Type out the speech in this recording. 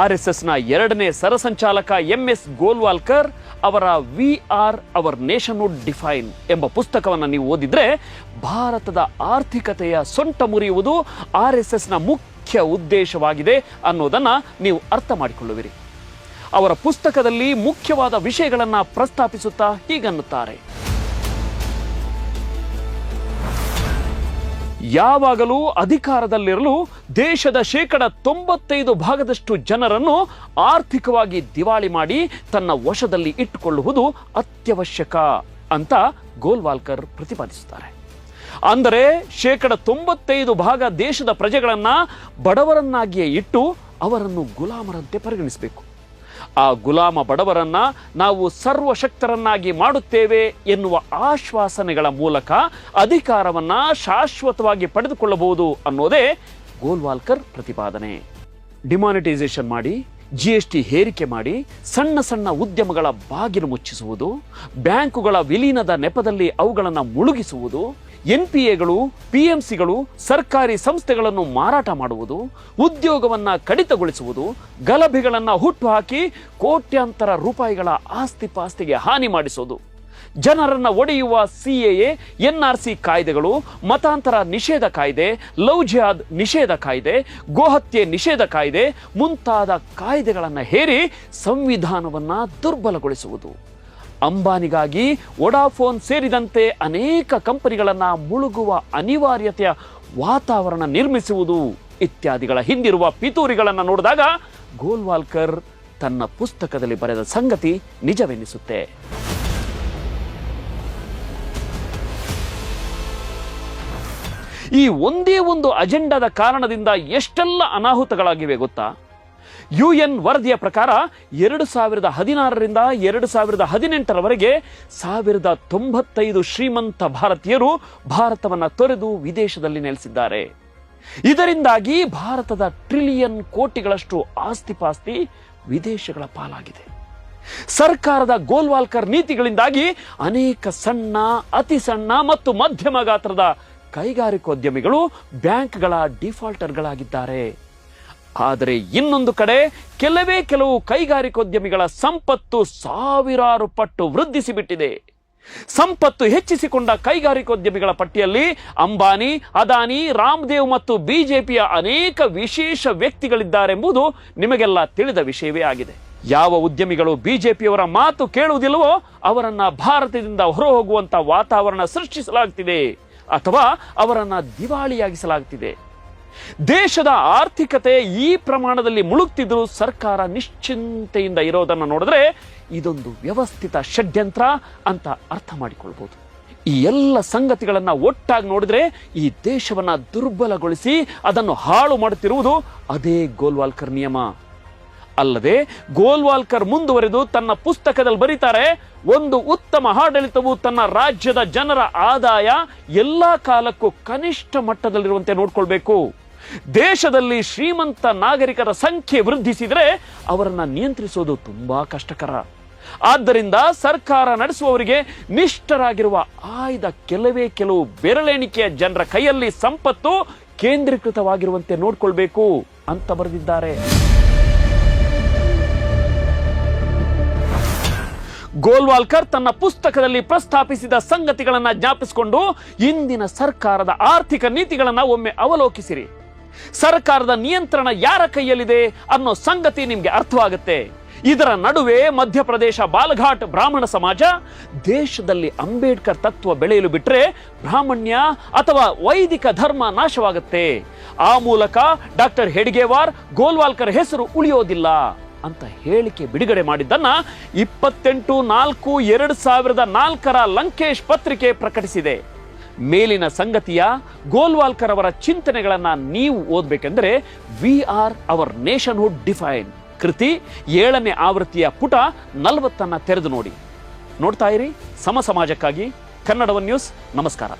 R S ಎಸ್ನ ಎರಡನೇ ಸರಸಂಚಾಲಕ M S Golwalkar ಅವರ we or our nationhood define ಎಂಬ ಪುಸ್ತಕವನ್ನು ನೀವು ಓದಿದ್ರೆ ಭಾರತದ ಆರ್ಥಿಕತೆಯ ಸೊಂಟ ಮುರಿಯುವುದು ಆರ್ ಎಸ್ ಎಸ್ನ ಮುಖ್ಯ ಉದ್ದೇಶವಾಗಿದೆ ಅನ್ನೋದನ್ನ ನೀವು ಅರ್ಥ ಮಾಡಿಕೊಳ್ಳುವಿರಿ. ಅವರ ಪುಸ್ತಕದಲ್ಲಿ ಮುಖ್ಯವಾದ ವಿಷಯಗಳನ್ನು ಪ್ರಸ್ತಾಪಿಸುತ್ತಾ ಹೀಗನ್ನುತ್ತಾರೆ. ಯಾವಾಗಲೂ ಅಧಿಕಾರದಲ್ಲಿರಲು ದೇಶದ ಶೇಕಡ ತೊಂಬತ್ತೈದು ಭಾಗದಷ್ಟು ಜನರನ್ನು ಆರ್ಥಿಕವಾಗಿ ದಿವಾಳಿ ಮಾಡಿ ತನ್ನ ವಶದಲ್ಲಿ ಇಟ್ಟುಕೊಳ್ಳುವುದು ಅತ್ಯವಶ್ಯಕ ಅಂತ ಗೋಲ್ವಾಲ್ಕರ್ ಪ್ರತಿಪಾದಿಸುತ್ತಾರೆ. ಅಂದರೆ ಶೇಕಡ ತೊಂಬತ್ತೈದು ಭಾಗ ದೇಶದ ಪ್ರಜೆಗಳನ್ನು ಬಡವರನ್ನಾಗಿಯೇ ಇಟ್ಟು ಅವರನ್ನು ಗುಲಾಮರಂತೆ ಪರಿಗಣಿಸಬೇಕು. ಆ ಗುಲಾಮ ಬಡವರನ್ನ ನಾವು ಸರ್ವಶಕ್ತರನ್ನಾಗಿ ಮಾಡುತ್ತೇವೆ ಎನ್ನುವ ಆಶ್ವಾಸನೆಗಳ ಮೂಲಕ ಅಧಿಕಾರವನ್ನ ಶಾಶ್ವತವಾಗಿ ಪಡೆದುಕೊಳ್ಳಬಹುದು ಅನ್ನೋದೇ ಗೋಲ್ವಾಲ್ಕರ್ ಪ್ರತಿಪಾದನೆ. ಡಿಮಾನಿಟೈಸೇಷನ್ ಮಾಡಿ, ಜಿ ಎಸ್ ಟಿ ಹೇರಿಕೆ ಮಾಡಿ, ಸಣ್ಣ ಸಣ್ಣ ಉದ್ಯಮಗಳ ಬಾಗಿಲು ಮುಚ್ಚಿಸುವುದು, ಬ್ಯಾಂಕುಗಳ ವಿಲೀನದ ನೆಪದಲ್ಲಿ ಅವುಗಳನ್ನು ಮುಳುಗಿಸುವುದು ಎನ್ ಪಿ ಎಗಳು ಪಿ ಎಂ ಸಿಗಳು ಸರ್ಕಾರಿ ಸಂಸ್ಥೆಗಳನ್ನು ಮಾರಾಟ ಮಾಡುವುದು, ಉದ್ಯೋಗವನ್ನು ಕಡಿತಗೊಳಿಸುವುದು, ಗಲಭೆಗಳನ್ನು ಹುಟ್ಟುಹಾಕಿ ಕೋಟ್ಯಾಂತರ ರೂಪಾಯಿಗಳ ಆಸ್ತಿ ಪಾಸ್ತಿಗೆ ಹಾನಿ ಮಾಡಿಸೋದು. ಜನರನ್ನು ಒಡೆಯುವ C A N R C ಕಾಯ್ದೆಗಳು, ಮತಾಂತರ ನಿಷೇಧ ಕಾಯ್ದೆ ಲವ್ ಜಿಹಾದ್ ನಿಷೇಧ ಕಾಯ್ದೆ ಗೋಹತ್ಯೆ ನಿಷೇಧ ಕಾಯ್ದೆ ಮುಂತಾದ ಕಾಯ್ದೆಗಳನ್ನು ಹೇರಿ ಸಂವಿಧಾನವನ್ನು ದುರ್ಬಲಗೊಳಿಸುವುದು. ಅಂಬಾನಿಗಾಗಿ ವೊಡಾಫೋನ್ ಸೇರಿದಂತೆ ಅನೇಕ ಕಂಪನಿಗಳನ್ನು ಮುಳುಗುವ ಅನಿವಾರ್ಯತೆಯ ವಾತಾವರಣ ನಿರ್ಮಿಸುವುದು ಇತ್ಯಾದಿಗಳ ಹಿಂದಿರುವ ಪಿತೂರಿಗಳನ್ನು ನೋಡಿದಾಗ ಗೋಲ್ವಾಲ್ಕರ್ ತನ್ನ ಪುಸ್ತಕದಲ್ಲಿ ಬರೆದ ಸಂಗತಿ ನಿಜವೆನಿಸುತ್ತೆ. ಈ ಒಂದೇ ಒಂದು ಅಜೆಂಡಾದ ಕಾರಣದಿಂದ ಎಷ್ಟೆಲ್ಲ ಅನಾಹುತಗಳಾಗಿವೆ ಗೊತ್ತಾ? ಯು ಎನ್ ವರದಿಯ ಪ್ರಕಾರ ಎರಡು ಸಾವಿರದ ಹದಿನಾರರಿಂದ ಎರಡು ಸಾವಿರದ ಹದಿನೆಂಟರವರೆಗೆ ಸಾವಿರದ ತೊಂಬತ್ತೈದು ಶ್ರೀಮಂತ ಭಾರತೀಯರು ಭಾರತವನ್ನು ತೊರೆದು ವಿದೇಶದಲ್ಲಿ ನೆಲೆಸಿದ್ದಾರೆ. ಇದರಿಂದಾಗಿ ಭಾರತದ ಟ್ರಿಲಿಯನ್ ಕೋಟಿಗಳಷ್ಟು ಆಸ್ತಿಪಾಸ್ತಿ ವಿದೇಶಗಳ ಪಾಲಾಗಿದೆ. ಸರ್ಕಾರದ ಗೋಲ್ವಾಲ್ಕರ್ ನೀತಿಗಳಿಂದಾಗಿ ಅನೇಕ ಸಣ್ಣ, ಅತಿ ಸಣ್ಣ ಮತ್ತು ಮಧ್ಯಮ ಗಾತ್ರದ ಕೈಗಾರಿಕೋದ್ಯಮಿಗಳು ಬ್ಯಾಂಕ್ಗಳ ಡಿಫಾಲ್ಟರ್ಗಳಾಗಿದ್ದಾರೆ. ಆದರೆ ಇನ್ನೊಂದು ಕಡೆ ಕೆಲವೇ ಕೆಲವು ಕೈಗಾರಿಕೋದ್ಯಮಿಗಳ ಸಂಪತ್ತು ಸಾವಿರಾರು ಪಟ್ಟು ವೃದ್ಧಿಸಿಬಿಟ್ಟಿದೆ. ಸಂಪತ್ತು ಹೆಚ್ಚಿಸಿಕೊಂಡ ಕೈಗಾರಿಕೋದ್ಯಮಿಗಳ ಪಟ್ಟಿಯಲ್ಲಿ ಅಂಬಾನಿ, ಅದಾನಿ, ರಾಮದೇವ್ ಮತ್ತು ಬಿಜೆಪಿಯ ಅನೇಕ ವಿಶೇಷ ವ್ಯಕ್ತಿಗಳಿದ್ದಾರೆಂಬುದು ನಿಮಗೆಲ್ಲ ತಿಳಿದ ವಿಷಯವೇ ಆಗಿದೆ. ಯಾವ ಉದ್ಯಮಿಗಳು ಬಿಜೆಪಿಯವರ ಮಾತು ಕೇಳುವುದಿಲ್ಲವೋ ಅವರನ್ನ ಭಾರತದಿಂದ ಹೊರಹೋಗುವಂತ ವಾತಾವರಣ ಸೃಷ್ಟಿಸಲಾಗ್ತಿದೆ ಅಥವಾ ಅವರನ್ನ ದಿವಾಳಿಯಾಗಿಸಲಾಗ್ತಿದೆ. ದೇಶದ ಆರ್ಥಿಕತೆ ಈ ಪ್ರಮಾಣದಲ್ಲಿ ಮುಳುಗ್ತಿದ್ರು ಸರ್ಕಾರ ನಿಶ್ಚಿಂತೆಯಿಂದ ಇರೋದನ್ನು ನೋಡಿದ್ರೆ ಇದೊಂದು ವ್ಯವಸ್ಥಿತ ಷಡ್ಯಂತ್ರ ಅಂತ ಅರ್ಥ ಮಾಡಿಕೊಳ್ಬಹುದು ಈ ಎಲ್ಲ ಸಂಗತಿಗಳನ್ನ ಒಟ್ಟಾಗಿ ನೋಡಿದ್ರೆ ಈ ದೇಶವನ್ನ ದುರ್ಬಲಗೊಳಿಸಿ ಅದನ್ನು ಹಾಳು ಮಾಡುತ್ತಿರುವುದು ಅದೇ ಗೋಲ್ವಾಲ್ಕರ್ ನಿಯಮ. ಅಲ್ಲದೆ ಗೋಲ್ವಾಲ್ಕರ್ ಮುಂದುವರೆದು ತನ್ನ ಪುಸ್ತಕದಲ್ಲಿ ಬರೀತಾರೆ, ಒಂದು ಉತ್ತಮ ಆಡಳಿತವು ತನ್ನ ರಾಜ್ಯದ ಜನರ ಆದಾಯ ಎಲ್ಲಾ ಕಾಲಕ್ಕೂ ಕನಿಷ್ಠ ಮಟ್ಟದಲ್ಲಿರುವಂತೆ ನೋಡ್ಕೊಳ್ಬೇಕು. ದೇಶದಲ್ಲಿ ಶ್ರೀಮಂತ ನಾಗರಿಕರ ಸಂಖ್ಯೆ ವೃದ್ಧಿಸಿದರೆ ಅವರನ್ನು ನಿಯಂತ್ರಿಸೋದು ತುಂಬಾ ಕಷ್ಟಕರ. ಆದ್ದರಿಂದ ಸರ್ಕಾರ ನಡೆಸುವವರಿಗೆ ನಿಷ್ಠರಾಗಿರುವ ಆಯ್ದ ಕೆಲವೇ ಕೆಲವು ಬೆರಳೆಣಿಕೆಯ ಜನರ ಕೈಯಲ್ಲಿ ಸಂಪತ್ತು ಕೇಂದ್ರೀಕೃತವಾಗಿರುವಂತೆ ನೋಡ್ಕೊಳ್ಬೇಕು ಅಂತ ಬರೆದಿದ್ದಾರೆ. ಗೋಲ್ವಾಲ್ಕರ್ ತನ್ನ ಪುಸ್ತಕದಲ್ಲಿ ಪ್ರಸ್ತಾಪಿಸಿದ ಸಂಗತಿಗಳನ್ನ ಜ್ಞಾಪಿಸಿಕೊಂಡು, ಇಂದಿನ ಸರ್ಕಾರದ ಆರ್ಥಿಕ ನೀತಿಗಳನ್ನ ಒಮ್ಮೆ ಅವಲೋಕಿಸಿರಿ. ಸರ್ಕಾರದ ನಿಯಂತ್ರಣ ಯಾರ ಕೈಯಲ್ಲಿದೆ ಅನ್ನೋ ಸಂಗತಿ ನಿಮಗೆ ಅರ್ಥವಾಗುತ್ತೆ. ಇದರ ನಡುವೆ ಮಧ್ಯಪ್ರದೇಶ ಬಾಲಘಾಟ್ ಬ್ರಾಹ್ಮಣ ಸಮಾಜ, ದೇಶದಲ್ಲಿ ಅಂಬೇಡ್ಕರ್ ತತ್ವ ಬೆಳೆಯಲು ಬಿಟ್ರೆ ಬ್ರಾಹ್ಮಣ್ಯ ಅಥವಾ ವೈದಿಕ ಧರ್ಮ ನಾಶವಾಗುತ್ತೆ. ಆ ಮೂಲಕ ಡಾಕ್ಟರ್ ಹೆಡ್ಗೇವಾರ್ ಗೋಲ್ವಾಲ್ಕರ್ ಹೆಸರು ಉಳಿಯೋದಿಲ್ಲ ಅಂತ ಹೇಳಿಕೆ ಬಿಡುಗಡೆ ಮಾಡಿದ್ದನ್ನ ಇಪ್ಪತ್ತೆಂಟು ನಾಲ್ಕು ಎರಡು ಸಾವಿರದ ನಾಲ್ಕರ ಲಂಕೇಶ್ ಪತ್ರಿಕೆ ಪ್ರಕಟಿಸಿದೆ. ಮೇಲಿನ ಸಂಗತಿಯ ಗೋಲ್ವಾಲ್ಕರ್ ಅವರ ಚಿಂತನೆಗಳನ್ನ ನೀವು ಓದಬೇಕೆಂದರೆ we or our nationhood define. ಕೃತಿ, ಏಳನೇ ಆವೃತ್ತಿಯ ಪುಟ ನಲವತ್ತನ್ನ ತೆರೆದು ನೋಡಿ. ನೋಡ್ತಾ ಇರಿ, ಸಮ ಸಮಾಜಕ್ಕಾಗಿ, ಕನ್ನಡವನ್ ನ್ಯೂಸ್, ನಮಸ್ಕಾರ.